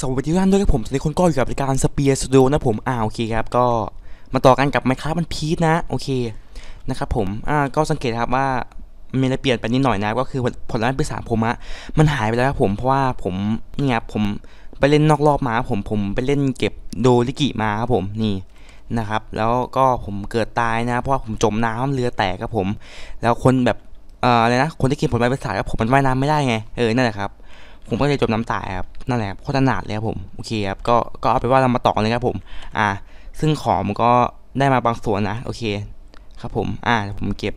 สวัสดีทุกท่านด้วยครับผมตอนนี้คนก็อยู่กับรายการสเปียร์สตูดิโอนะผมอ่าโอเคครับก็มาต่อกันกับไมครับมันพีชนะโอเคนะครับผมอ่าก็สังเกตครับว่ามีอะไรเปลี่ยนไปนิดหน่อยนะก็คือผลลัพธ์ปีศาจผมอะมันหายไปแล้วครับผมเพราะว่าผมเนี่ยครับผมไปเล่นนอกรอบมาครับผมผมไปเล่นเก็บโดริกิมาครับผมนี่นะครับ แล้วก็ผมเกิดตายนะเพราะว่าผมจมน้ำเรือแตกครับผม แล้วคนแบบเอ่ออะไรนะคนที่กินผลไม้ปีศาจครับผมมันว่ายน้ำไม่ได้ไงเออนั่นแหละครับผมก็เลยจมน้ำตายครับ นั่นแหละโคตรหนาดเลยครับผมโอเคครับก็ก็เอาไปว่าเรามาต่อกันเลยครับผม อ่า ซึ่งของมันก็ได้มาบางส่วนนะโอเค ครับผม อ่าผมเก็บ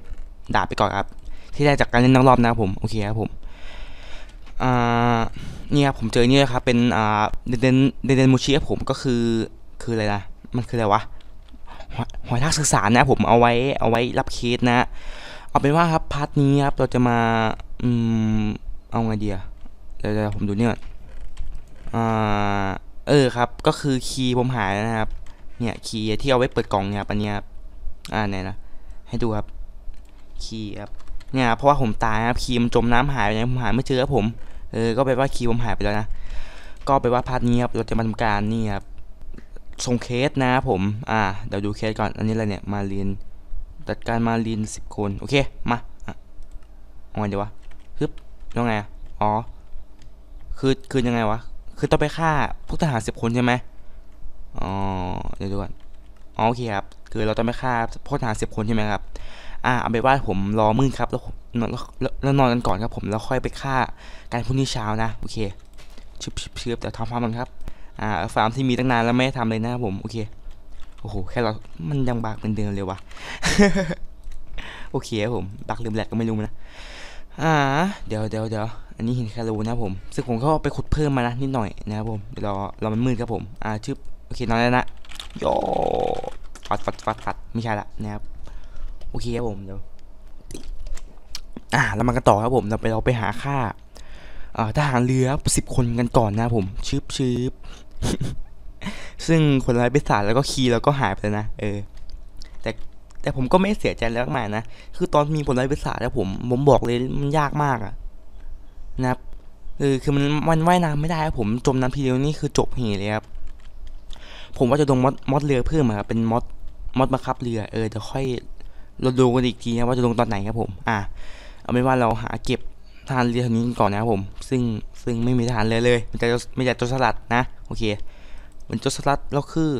ดาบไปก่อนครับ ที่ได้จากการเล่นนอกรอบนะครับผมโอเคครับผมอ่านี่ครับผมเจอเนี่ครับเป็นอ่าเดนเดนเดนเดนมูชิครับผมก็คือคืออะไรนะมันคืออะไรวะหอยทากสื่อสารนะผมเอาไว้เอาไว้รับเคสนะ เอาเป็นว่าครับพาร์ทนี้ครับเราจะมาอืมเอาไงดีอะเดี๋ยวเดี๋ยวผมดูเนี่ก่ อ่าเออครับ ก็คือคีย์ผมหายแล้วนะครับ เนี่ยคีย์ที่เอาไว้เปิดกล่องเนี่ยครับอันเนี้ยครับอ่าไหนนะ ให้ดูครับ คีย์ครับ เนี่ยเพราะว่าผมตายครับ คีย์มันจมน้ำหายไปนะผมหาไม่เจอครับผม เออ ก็แปลว่าคีย์ผมหายไปแล้วนะ ก็แปลว่าพาร์ทนี้ครับ เราจะมาทำการนี่ครับส่งเคสนะครับผม อ่า เดี๋ยวดูเคสก่อน อันนี้อะไรเนี่ย มาเรียนจัดการมาเรียนสิบคน โอเค มาอะเอาไงดีวะ ฮึบยังไงอะอ๋อ คือ คือยังไงวะ คือต้องไปฆ่าพวกทหารสิบคนใช่ไหมอ๋อเดี๋ยวดูก่อนอ๋อโอเคครับ คือเราต้องไปฆ่าพวกทหารสิบคนใช่ไหมครับ อ่าเอาไปว่าผมรอมืดครับแล้วนอนแล้วแล้วนอนกันก่อนครับผมแล้วค่อยไปฆ่าการพรุ่งนี้เช้านะโอเคชึบชึบชึบแต่ทำฟาร์มมันครับ อ่าฟาร์มที่มีตั้งนานแล้วไม่ได้ทำเลยนะครับผมโอเคโอ้โหแค่เรามันยังบากเป็นเดิมเลยวะโอเคครับผมบักลืมแหลกก็ไม่รู้นะอ่า เดี๋ยวเดี๋ยวเดี๋ยว อันนี้ห็นแครูนะผมซึ่งผมก็ไปขุดเพิ่มมานะนิดหน่อยนะครับผมเดี๋ยวรอรอมันมืดครับผมอ่าชึบโอเคนอนแล้วนะโยฟัดฟัดฟัดฟัดไม่ใช่ละนะครับโอเคครับผมเดี๋ยวอ่าเรามากันต่อครับผมเราไปเราไปหาค่าอ่าทหารเรือสิบคนกันก่อนนะผมชึบชึบซึ่งคนร้ายไปสารแล้วก็คีแล้วก็หายไปแล้วนะเออ แต่แต่ผมก็ไม่เสียใจแล้วมากนะคือตอนมีผลร้ายไปสารแล้วผมผมบอกเลยมันยากมากอะ นะครับเออคือมันมันว่ายน้ำไม่ได้ครับผมจมน้ำทีเดียวนี่คือจบเหตุเลยครับผมว่าจะลงมอดมอดเรือเพิ่มอะครับเป็นมอดมอดบังคับเรือเออเดี๋ยวค่อยเราดูกันอีกทีนะว่าจะลงตอนไหนครับผม อะเอาเป็นว่าเราหาเก็บทารเรือทางนี้ก่อนนะครับผม ซึ่งซึ่งไม่มีทารเรือเลยมีแต่มีแต่จสลัดนะโอเคเป็นจรสลัดเราคือ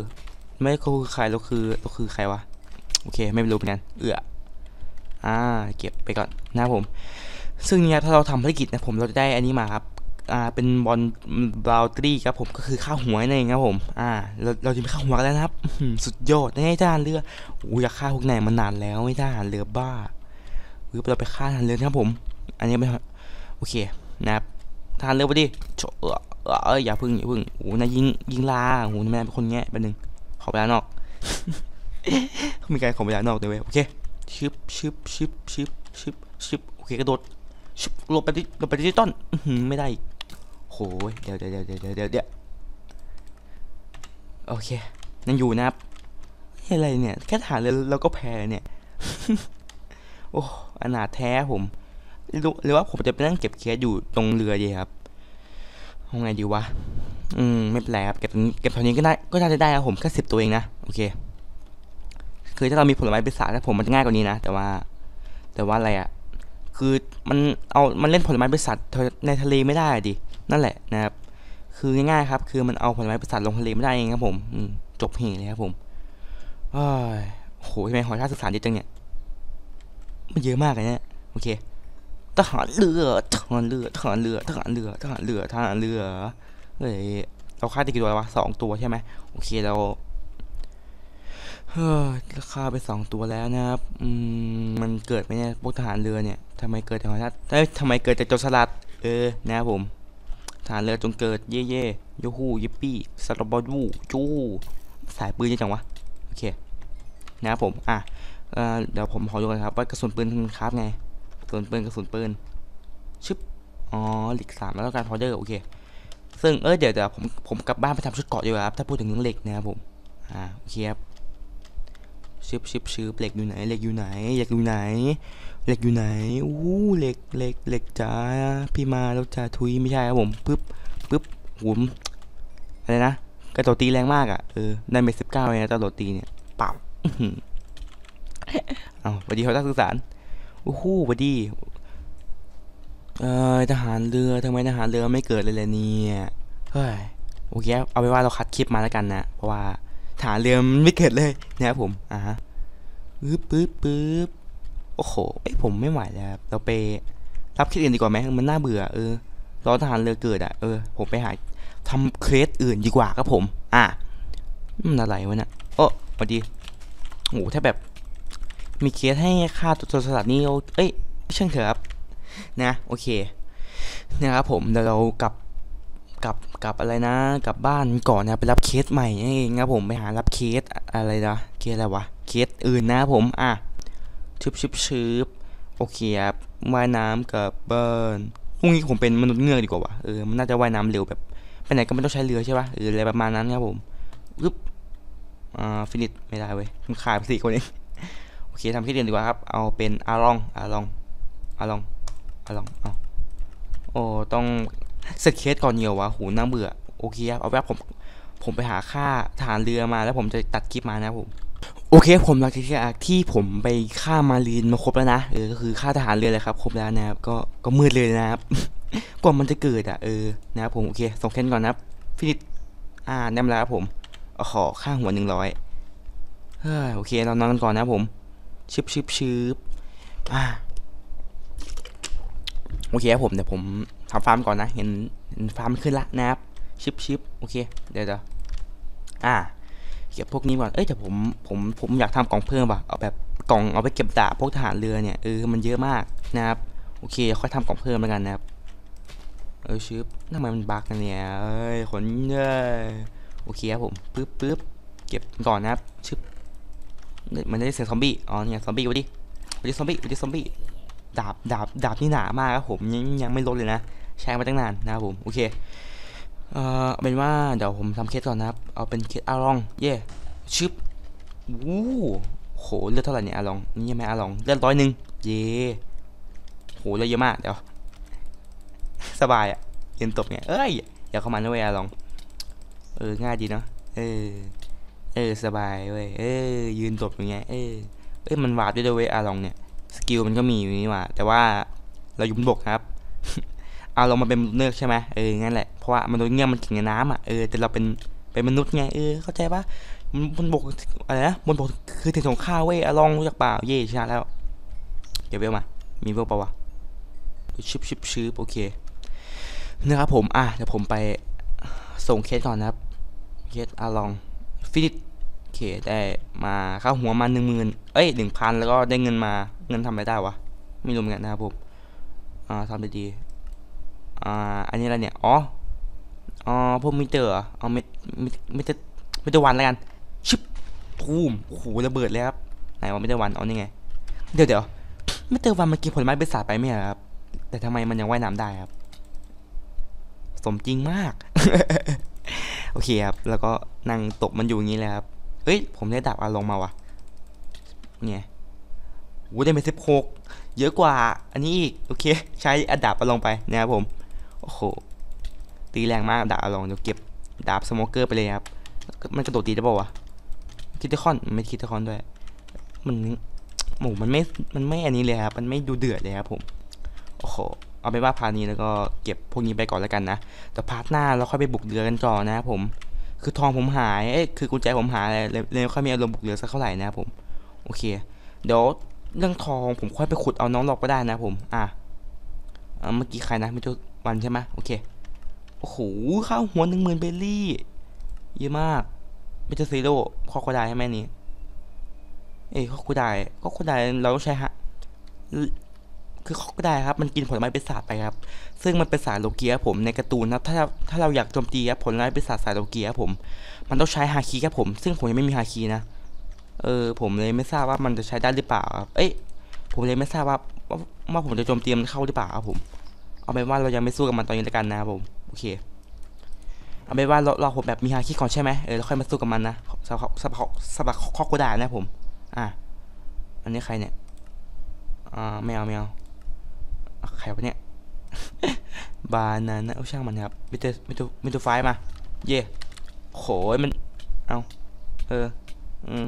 ไม่คือใครเราคือเราคือใครวะโอเค ไม่รู้เหมือนกันเอืออ่าเก็บไปก่อนนะครับผม ซึ่งเนี่ยถ้าเราทำภารกิจนะผมเราจะได้อันนี้มาครับอ่าเป็นบอลบราวตรีครับผมก็คือข้าวหัวนั่นเองครับผมอ่าเราเราจะมีข้าวหัวกันแล้วนะครับสุดยอดนี่ทหารเรือโอ้อยากฆ่าพวกนายมานานแล้วไม่ทหารเรือบ้าหรือเราไปฆ่าทหารเรือนะครับผม อันนี้ไม่โอเคนะครับทหารเรือไปดิโชเออเอออยอย่าพึ่งอย่าพึ่งโอ้นายยิงยิงลาโอ้นายเป็นคนแง่แป๊บนึงขอเวลานอกมีการขอเวลานอกด้วยเว้ยโอเคชึบชึบชึบชึบชึบชึบโอเคกระโดด ชุบลบไปดิหลบไปดิจิตอลอื้อหือไม่ได้อีกโหยเดี๋ยวเดี๋ยวเดี๋ยวเดี๋ยวเดี๋ยวเดี๋ยวโอเคยังอยู่นะครับอะไรเนี่ย แค่ฐานเลยเราก็แพ้เนี่ยโอ้อนาถแท้ผมหรือว่าผมจะไปนั่งเก็บเคสอยู่ตรงเรือดีครับเอาไงดีวะ อืม ไม่เป็นไรครับเก็บตรงนี้เก็บเท่านี้ก็ได้ก็น่าจะได้ครับผมแค่สิบตัวเองนะ โอเค คือถ้าเรามีผลไม้ปีศาจนะผมมันจะง่ายกว่านี้นะ แต่ว่า แต่ว่าอะไรอะ คือมันเอามันเล่นผลไม้บริษัทในทะเลไม่ได้ดินั่นแหละนะครับ คือง่ายๆครับ คือมันเอาผลไม้บริษัทลงทะเลไม่ได้เองครับผมอืจบเหตุเลยครับผมโอ้โหทำไมหอยทากศึกษาเยอะจังเนี่ยมันเยอะมากเลยเนี่ยโอเคทหารเรือทหารเรือทหารเรือทหารเรือทหารเรือทหารเรือเฮ้ยเราฆ่าได้กี่ตัววะสองตัวใช่ไหมโอเคเรา เฮ้ยราคาไปสองตัวแล้วนะครับ อืม มันเกิดไหมเนี่ย พวกทหารเรือเนี่ยทำไมเกิดแต่หอยทากเอ้ยทำไมเกิดแต่โจรสลัด เออ นะครับผม ทหารเรือจงเกิด เย่เย่ยูฮูยิปปี้สตรบอยูจูสายปืนยอะจังวะ โอเค นะครับผม อะเออเดี๋ยวผมขอดูกันครับ ว่ากระสุนปืนมันครับไง กระสุนปืนกระสุนปืน ชึบ อ๋อเหล็กสามแล้วการพอเดอร์ โอเค ซึ่ง เออเดี๋ยวเดี๋ยวผม ผมกลับบ้านไปทำชุดเกาะดีกว่าครับ ถ้าพูดถึงเรื่องเหล็กนะครับผม อ่า โอเคครับ ชึบชึบชึบเหล็กอยู่ไหนเหล็กอยู่ไหนเหล็กอยู่ไหนเหล็กอยู่ไหนอู้เหล็กเหล็กเหล็กจ้าพี่มาแล้วจ้าทุยไม่ใช่ครับผมปึ๊บปึ๊บหุมอะไรนะกระโดดตีแรงมากอะเออได้ไปสิบเก้าเลยนะกระโดดตีเนี่ยเปล่าอื้อหือเอาสวัสดีเขาทักสื่อสารโอ้โหสวัสดีเออทหารเรือทำไมทหารเรือไม่เกิดเลยล่ะเนี่ยเฮ้ยโอเคเอาไปนว่าเราคัดคลิปมาแล้วกันนะเพราะว่า ทหารเรือมันไม่เกิดเลยนะครับผมอ่าฮะปึ๊บปึ๊บปึ๊บโอ้โหเอ้ผมไม่ไหวแล้วเราไปรับคลิปอื่นดีกว่าไหมมันน่าเบื่อเออรอทหารเรือเกิดอะเออผมไปหาทำเครสอื่นดีกว่าครับผม อะมันอะไรวะเนี่ยโอ้พอดีโหถ้าแบบ มีเคสให้ค่าตัวสลัดนี่เอาเอ้ยเช่างเถอะครับนะ โอเคนะครับผมเดี๋ยวเรากลับ กลับอะไรนะ กลับบ้านก่อนนะไปรับเคสใหม่นั่เองครับผมไปหารับเคสอะไรนะเคสอะไรวะเคสอื่นนะผมอะชึบชึบชึบโอเคครับว่ายน้ำกลับบ้านพรุ่งนี้ผมเป็นมนุษย์เงือกดีกว่าวะเออมันน่าจะว่ายน้ำเร็วแบบไปไหนก็ไม่ต้องใช้เรือใช่ป่ะหรืออะไรประมาณนั้นครับผมปึ๊บอ่าฟินิชไม่ได้เว้ยมันขายไปสี่คนเองโอเคทำที่เรียนดีกว่าครับ เอาเป็นอาลองอาลองอาลองอาลองเอาโอ้ต้อง สร็จเคสก่อนเหี่ยววะหูน่าเบื่อโอเคครับเอาแบบผมผมไปหาค่าฐานเรือมาแล้วผมจะตัดคลิปมานะผมโอเคผมหลังจากที่ผมไปฆ่ามารีนมาครบแล้วนะเออก็คือค่าทหารเรือเลยครับครบแล้วนะครับก็ก็มืดเลยนะครับกว่ามันจะเกิดอะเออนะครับผมโอเคส่งแค่นก่อนนะครับฟินิชอ่าแนมแล้วครับผมอขอค่าหัวหนึ่งร้อยเฮ้ยโอเคเรานอนกันก่อนนะครับผมชึบชึบชึบอ่า โอเคครับผมเดี๋ยวผมทำฟาร์มก่อนนะ เห็นเห็นฟาร์มขึ้นละนะครับชึบชึบโอเค เดี๋ยวเดี๋ยวอ่า เก็บพวกนี้ก่อน เอ้ยแต่ผม ผม ผมอยากทำกล่องเพิ่มว่ะ เอาแบบกล่องเอาไปเก็บดาบพวกทหารเรือเนี่ย เออ มันเยอะมากนะครับ โอเค ค่อยทำกล่องเพิ่มแล้วกันนะครับ เออชึบทำไมมันบั๊กกันเนี่ย เอ้ย ขนเย้ยโอเคครับผม ปึ๊บปึ๊บเก็บก่อนนะครับชึบเนี่ยมันได้เสียงซอมบี้ อ๋อเนี่ยซอมบี้วะดิวะดิซอมบี้วะดิซอมบี้ ดาบดาบดาบนี่หนามากครับผมยังยังไม่ลดเลยนะใช้มาตั้งนานนะครับผมโอเคเอ่อเป็นว่าเดี๋ยวผมทำเคสก่อนนะครับ เอาเป็นเคสอาลอง เย่ชึบวู้โหเลือดเท่าไหร่เนี่ยอาลองนี่ยังไม่อาลองเลือดร้อยหนึ่งเย่โหเลือดเยอะมากเดี๋ยวสบายอะยืนตบเนี่ยเอ้ยอย่าเข้ามานะเว้ยอาลอง เออง่ายดีเนาะเออเออสบายเว้ยเออยืนตบอย่างเงี้ยเออเอ้ยมันวาดด้วยด้วยเว้ยอาลองเนี่ย สกิลมันก็มีอยู่นี่หว่า แต่ว่าเรายู่บนบกครับ เอาเรามาเป็นมนุษย์เงือกใช่ไหมเอองั้นแหละ เพราะว่ามนุษย์เงือกมันเก่งในน้ำอะ เออ แต่เราเป็นเป็นมนุษย์ไง เออ เข้าใจปะบนบกอะไรนะ บนบกคือถิ่นของข้าวเว้ยอลองรู้จักเปล่า เย่ชนะแล้ว เดี๋ยวเวลมา มีเวลปล่าวะชิบชิบชิบโอเค นะครับผม อะ เดี๋ยวผมไปส่งเคสก่อนนะครับ เคสอาลอง ฟินิช เคได้มาค่าหัวมาหนึ่งหมื่นเอ้ยหนึ่งพันแล้วก็ได้เงินมาเงินทำอะไรได้วะไม่รู้เหมือนกันนะครับผมอ่าทำได้ดีอ่าอันนี้อะไรเนี่ยอ๋ออ๋อพวกมิเตอร์เอเอาเมมิมิเตอร์มิเตอร์วันแล้วกันชิบทูมโอ้โหระเบิดเลยครับไหนว่ามิเตอร์วันเอานี่ไงเดี๋ยวเดี๋ยวมิเตอร์วันมันกินผลไม้เป็นสาดไปไหมครับ แต่ทำไมมันยังว่ายน้ำได้ครับ สมจริงมาก โอเคครับ แล้วก็นั่งตบมันอยู่อย่างนี้เลยครับ เอ้ย ผมได้ดาบอาลงมาวะเนี่ยโอ้ได้เป็นสิบหกเยอะกว่าอันนี้อีก โอเค ใช้อดาบอาลงไปนะครับผม โอ้โห ตีแรงมากดาบอาลงเดี๋ยวเก็บดาบสโมเกอร์ไปเลยครับ มันกระโดดตีได้ป่าวะคิดเทคอนไม่คิดเทคอนด้วย มันโอ้โหมันไม่ มันไม่อันนี้เลยครับ มันไม่ดูเดือดเลยครับผม โอ้โห เอาไปว่าพาร์ทนี้แล้วก็เก็บพวกนี้ไปก่อนแล้วกันนะ แต่พาร์ทหน้าเราค่อยไปบุกเรือกันก่อนนะครับผม คือทองผมหายเอ้ยคือกุญแจผมหายเลยเลยเลยไม่ค่อยมีอารมณ์บุกเรือสักเท่าไหร่นะครับผม โอเค เดี๋ยวเรื่องทองผมค่อยไปขุดเอาน้องหลอกก็ได้นะผม อะอ่าเมื่อกี้ใครนะไม่ใช่วันใช่ไหมโอเค โอ้โหข้าวหัวหนึ่งหมื่นเบลลี่เยอะมากไม่ใช่ซีโร่ข้อควายใช่ไหมนี่เอ้ยข้อควายข้อควายเราต้องใช้ฮะ คือข้อควายครับมันกินผลไม้เป็นศาสตร์ไปครับ ซึ่งมันเป็นสายโลเกียครับผมในการ์ตูนนะครับถ้าถ้าเราอยากโจมตีครับผลไม้เป็นศาสตร์สายโลเกียครับผม มันต้องใช้ฮาคีครับผม ซึ่งผมยังไม่มีฮาคีนะเออผมเลยไม่ทราบว่ามันจะใช้ได้หรือเปล่าครับเอ้ยผมเลยไม่ทราบว่าว่าวาผมจะโจมตีมันเข้าหรือเปล่าครับผม เอาเป็นว่าเรายังไม่สู้กับมันตอนนี้แล้วกันนะครับผมโอเคเอาเป็นว่าเราเราผมแบบมีฮาคิก่อนใช่ไหมเออเราค่อยมาสู้กับมันนะสำหรับสำหรับสำหรับข้อกูดานะผม อะอันนี้ใครเนี่ยอ่าไม่เอาไม่เอาอะ ใครวะเนี่ย บานานะเอาช่างมันครับมิเตอร์มิเตอร์มิเตอร์ไฟมา เย่โหยมัน เอาเออ อืม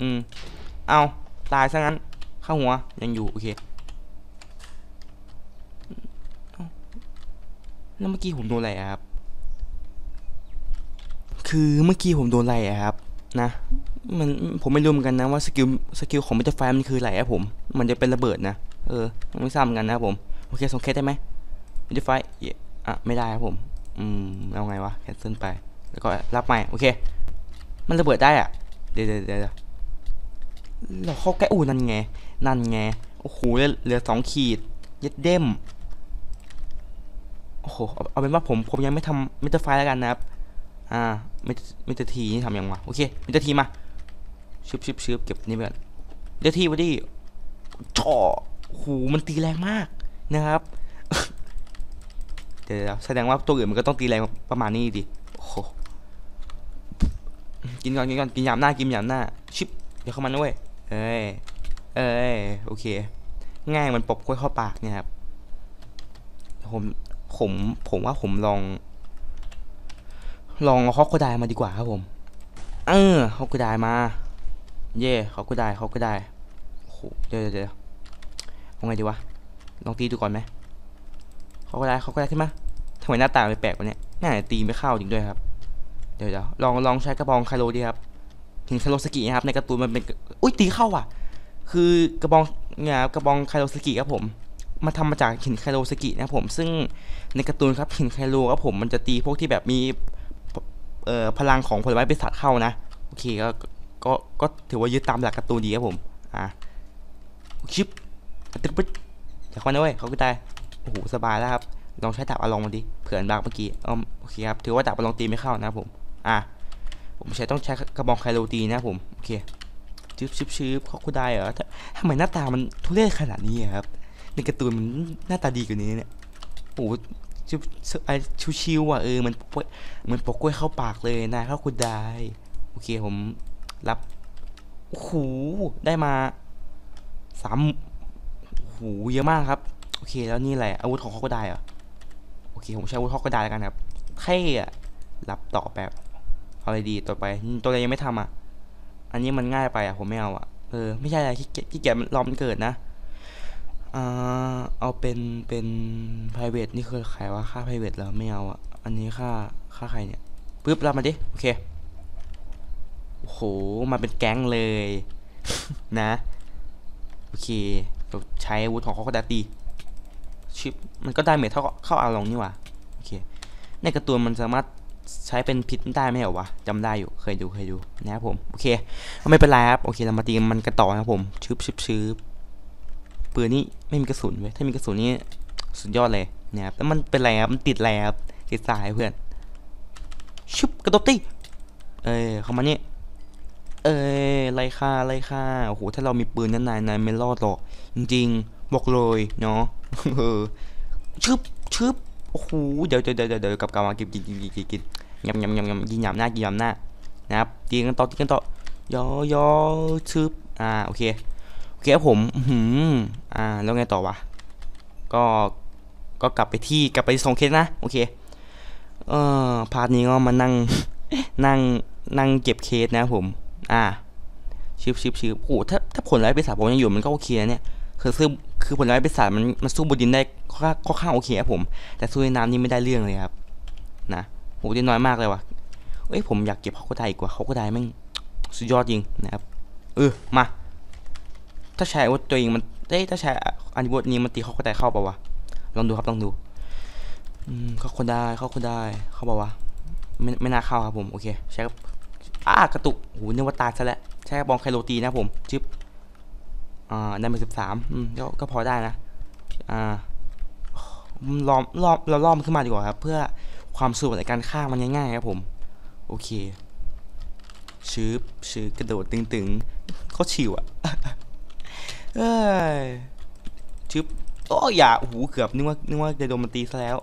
อืม เอาตายซะงั้น เข้าหัว ยังอยู่ โอเคแล้วเมื่อกี้ผมโดนอะไรครับ คือเมื่อกี้ผมโดนอะไรครับ นะ มัน ผมไม่รู้เหมือนกันนะว่าสกิล สกิลของมิเตอร์ไฟมันคืออะไรครับผม มันจะเป็นระเบิดนะ เออ ไม่ทราบเหมือนกันนะครับผม เคส่งเคสได้ไหมมิเตไฟอะไม่ได้ครับผมอืมเอาไงวะแคนเซิลไป แล้วก็รับใหม่ โอเค มันระเบิดได้อะเดี๋ยวเดี๋ยวเดี๋ยวเราเข้าใกล้อูนั่นไง นั่นไง โอ้โหเหลือสองขีดเย็ดเด้มโอ้โหเอาเอาเป็นว่าผมผมยังไม่ทำมิเตอร์ไฟแล้วกันนะครับ อ่ามิเตอร์มิเตอร์ทีนี่ทำยังวะ โอเคมิเตอร์ทีมาชึบชึบชึบเก็บนี่ไปก่อนมิเตอร์ทีวะดิจ่อโอ้โหมันตีแรงมาก นะครับ เดี๋ยวแสดงว่าตัวอื่นมันก็ต้องตีแรงประมาณนี้ดิโอ้โหกินก่อนกินก่อนกินยามหน้ากินยามหน้า ชิบเดี๋ยวเข้ามานะเว้ยเอ้ยเอ้ยโอเค ง่ายมันปบกล้วยเข้าปากเนี่ยครับผมผมผมว่าผมลอง ลองเอาฮอกโกไดมาดีกว่าครับผม เออฮอกโกไดมา เย่ฮอกโกไดฮอกโกไดโอ้โหเดี๋ยวเดี๋ยวเดี๋ยวเอาไงดีวะ ลองตีดูก่อนไหมฮอกโกไดฮอกโกไดขึ้นมทำไมหน้าตาแปลกๆวะเนี่ยน่าจะตีไม่เข้าจริงด้วยครับ เดี๋ยวเดี๋ยวลองลองใช้กระบองไคโลดีครับหินไคโลสกินะครับในการ์ตูนมันเป็นอุ้ยตีเข้าอะ คือกระบองเนี่ยกระบองไคโลสกิครับผมมาทำมาจากหินไคโลสกินะครับผมซึ่งในการ์ตูนครับหินไคโลครับผมมันจะตีพวกที่แบบมีเอ่อพลังของผลไม้ปีศาจเข้านะโอเคก็ก็ก็ถือว่ายึดตามหลักการ์ตูนดีครับผมอะชิปตึ๊บ ปึ๊ดจากวันนะเว้ยเขาก็ได้โอ้โหสบายแล้วครับลองใช้ดาบอลองมาดิเผื่อนบางเมื่อกี้อ๋อโอเคครับถือว่าดาบอลองตีไม่เข้านะผมอะผมใช้ต้องใช้กระบองไคโรตีนะผมโอเคชึบชึบชึบเขาก็ได้เหรอทำไมหน้าตามันทุเรศขนาดนี้ครับในการ์ตูนมันหน้าตาดีกว่านี้เนี่ยโอ้โหชิบไอชิวๆอะเออมันปกมันปกกล้วยเข้าปากเลยนายเข้าคุณได้โอเคผมรับโอ้โหได้มาสาม โหเยอะมากครับ โอเค แล้วนี่อะไรอาวุธของเขาก็ได้เหรอโอเค ผมใช้อาวุธเขาก็ได้แล้วกันครับเท่อะรับต่อแบบเอาอะไรดีต่อไป ตัวอะไรยังไม่ทำอะ อันนี้มันง่ายไปอะ ผมไม่เอาอะ เออ ไม่ใช่อะไรขี้เกียจขี้เกียจรอมันเกิดนะอ่าเอาเป็นเป็น private นี่คือใครวะค่า private เหรอไม่เอาอะ อันนี้ค่าค่าใครเนี่ยปึ๊บรับมาดิ โอเคโอ้โหมาเป็นแก๊งเลย นะ โอเค เราใช้อาวุธของเขาก็ได้ตีชิปมันก็ได้เมทเท่าเข้าอาลองนี่ว่าโอเคในการ์ตูนมันสามารถใช้เป็นพิษได้ไหมเหรอวะจำได้อยู่เคยดูเคยดูนะครับผมโอเคไม่เป็นไรครับโอเคเรามาตีมันกันต่อนะครับผมชึบชึบชึบปืนนี่ไม่มีกระสุนเว้ยถ้ามีกระสุนนี่สุดยอดเลยเนี่ยครับแล้วมันเป็นไรครับมันติดอะไรครับติดสายเพื่อนชึบกระโดดตีเอ้ยเข้ามานี่ เอ้ยไล่ฆ่าไล่ฆ่าโอ้โหถ้าเรามีปืนนั้นนายนายไม่รอดหรอก จริงๆบอกเลยเนาะเออชึบชึบโอ้โหเดี๋ยวเดี๋ยวเดี๋ยวเดี๋ยวกลับกลับมากินกินกินกินกินยำยำยำยำกินยำหน้ากินยำหน้านะครับตีกันต่อตีกันต่อยอยอชึบอ่าโอเคโอเคผมอือหืออ่าแล้วไงต่อวะก็ก็กลับไปที่กลับไปส่งเคสนะโอเคเออพาร์ทนี้ก็มานั่งนั่งนั่งเก็บเคสนะผม อ่าชิบชิบชิบโอ้ถ้าถ้าผลร้ายปีศาจผมยังอยู่มันก็โอเคเนี่ยคือคือคือผลร้ายปีศาจมันมันสู้บนดินได้ค่อนข้างโอเคครับผม แต่สู้ในน้ำนี่ไม่ได้เรื่องเลยครับ นะโหได้น้อยมากเลยว่ะเอ้ยผมอยากเก็บเขาก็ได้อีกว่าเขาก็ได้แม่งสุดยอดจริงนะครับเออมา ถ้าใช้อาวุธตัวเองมันเอ้ยถ้าใช้อาวุธนี้มันตีเขาก็ได้เข้าเปล่าวะลองดูครับลองดูอืมเขาคนได้เขาคนได้เข้าเปล่าวะไม่ไม่น่าเข้าครับผมโอเคใช้ อ่ากระตุกโอ้โหนึกว่าตายซะแล้วใช้บองไคโรตีนะผมจิ๊บอ่าได้มาสิบสามอืมก็ก็พอได้นะ อ่าล้อมล้อมเราล้อมขึ้นมาดีกว่าครับ เพื่อความสะดวกในการฆ่ามันง่ายๆครับผม โอเคชืบชืบกระโดดตึงๆเขาชิวอะเอ้ยชึบโอ้อย่าโอ้โหเกือบนึกว่านึกว่าจะโดนมันตีซะแล้ว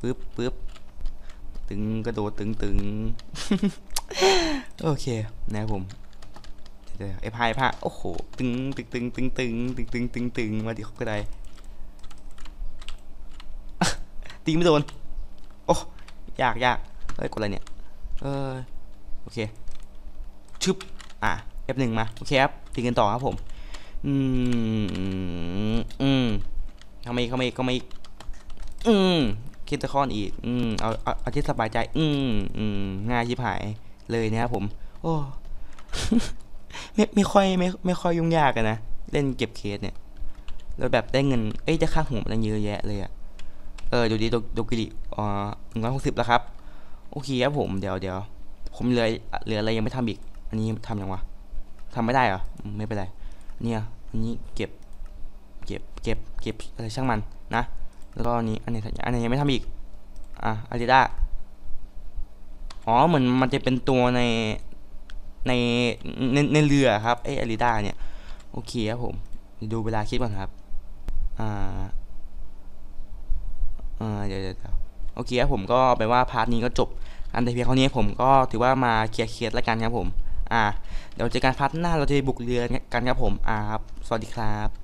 ปึ๊บปึ๊บตึงกระโดดตึงตึง โอเคนะครับผมเดี๋ยวไอ้พายผ้าโอ้โหตึงตึงตึงตึงตึงตึงตึงตึงตึงมาดิเขาก็ได้ตีไม่โดนโอ้ยากยากเฮ้ยกดอะไรเนี่ยเออโอเคชึบอะ F1 มาโอเคครับตีกันต่อครับผมอืมอืมเข้ามาอีกเข้ามาอีกเข้ามาอีกอืมคิดตะคอนอีก อืมเอาเอาเอาที่สบายใจ อืมอืมง่ายชิบหาย เลยนะครับผม โอ้ไม่ไม่ค่อยไม่ไม่ค่อยยุ่งยากนะ เล่นเก็บเคสเนี่ยแล้วแบบได้เงิน เอ้ยได้ค่าหัวมันตั้งเยอะแยะเลยอะเออดูดีโดโดกิริอ่าหนึ่งร้อยหกสิบแล้วครับ โอเคครับผม เดี๋ยวเดี๋ยวผมเหลือเหลืออะไรยังไม่ทำอีก อันนี้ทำยังวะทำไม่ได้เหรอ ไม่เป็นไร เนี่ย อันนี้เก็บ เก็บ เก็บ เก็บอะไรช่างมันนะ แล้วก็นี้อันนี้อันนี้ยังไม่ทำอีก อะอาริด้า อ๋อเหมือนมันจะเป็นตัวในในในในเรือครับไออาริด้าเนี่ย โอเคครับผมดูเวลาคิดก่อนครับ อ่าอ่าเดี๋ยวเดี๋ยวโอเคครับผมก็แปลว่าพาร์ทนี้ก็จบอันแต่เพียงเท่านี้ผมก็ถือว่ามาเคลียร์เคลียร์แล้วกันครับผม อ่า เดี๋ยวเจอกันพาร์ทหน้าเราจะไปบุกเรือกันครับผม อ่าครับ สวัสดีครับ